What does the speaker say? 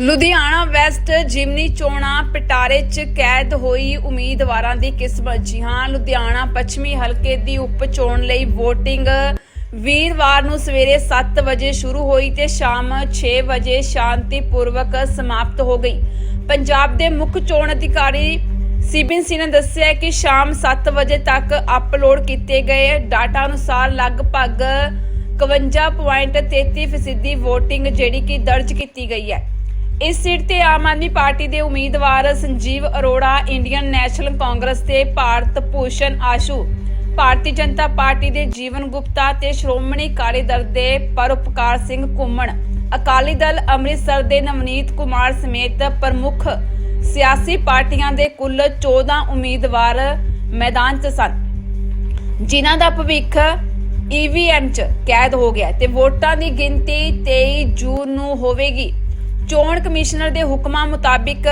Ludhiana West ਜਿਮਨੀ ਚੋਣਾਂ ਪਟਾਰੇ 'ਚ ਕੈਦ ਹੋਈ ਉਮੀਦਵਾਰਾਂ ਦੀ ਕਿਸਮਤ ਜੀ ਹਾਂ। ਲੁਧਿਆਣਾ ਪੱਛਮੀ ਹਲਕੇ ਦੀ ਉਪ ਚੋਣ ਲਈ VOTING ਵੀਰਵਾਰ ਨੂੰ ਸਵੇਰੇ 7 ਵਜੇ ਸ਼ੁਰੂ ਹੋਈ ਤੇ ਸ਼ਾਮ 6 ਵਜੇ ਸ਼ਾਂਤੀਪੂਰਵਕ ਸਮਾਪਤ ਹੋ ਗਈ। ਪੰਜਾਬ ਦੇ ਮੁੱਖ ਚੋਣ ਅਧਿਕਾਰੀ ਸੀਬੀਨ ਸਿੰਘ ਨੇ ਦੱਸਿਆ ਕਿ ਸ਼ਾਮ 7 ਵਜੇ ਤੱਕ ਅਪਲੋਡ ਕੀਤੇ ਗਏ ਡਾਟਾ ਅਨੁਸਾਰ ਲਗਭਗ 51.33% VOTING ਜਿਹੜੀ ਕਿ ਦਰਜ ਕੀਤੀ ਗਈ ਹੈ। ਇਸ ਸੀਟ ਤੇ ਆਮ ਆਦਮੀ ਪਾਰਟੀ ਦੇ ਉਮੀਦਵਾਰ Sanjeev Arora, Indian National Congress ਦੇ ਭਾਰਤ ਭੂਸ਼ਣ ਆਸ਼ੂ, ਭਾਰਤੀ ਜਨਤਾ ਪਾਰਟੀ ਦੇ ਜੀਵਨ ਗੁਪਤਾ ਤੇ ਸ਼੍ਰੋਮਣੀ ਅਕਾਲੀ ਦਲ ਦੇ ਪਰਉਪਕਾਰ ਸਿੰਘ ਘੁੰਮਣ। ਅਕਾਲੀ ਦਲ ਅੰਮ੍ਰਿਤਸਰ ਦੇ ਨਵਨੀਤ ਕੁਮਾਰ ਸਮੇਤ ਪ੍ਰਮੁੱਖ ਸਿਆਸੀ ਪਾਰਟੀਆਂ ਦੇ ਕੁੱਲ 14 ਉਮੀਦਵਾਰ ਮੈਦਾਨ 'ਚ ਸਨ। ਜਿਨ੍ਹਾਂ ਦਾ ਭਵਿੱਖ ਈਵੀਐਮ 'ਚ ਕੈਦ ਹੋ ਗਿਆ ਤੇ ਵੋਟਾਂ ਦੀ ਗਿਣਤੀ 23 ਜੂਨ ਨੂੰ ਹੋਵੇਗੀ। ਚੋਣ ਕਮਿਸ਼ਨਰ ਦੇ ਹੁਕਮਾਂ ਮੁਤਾਬਿਕ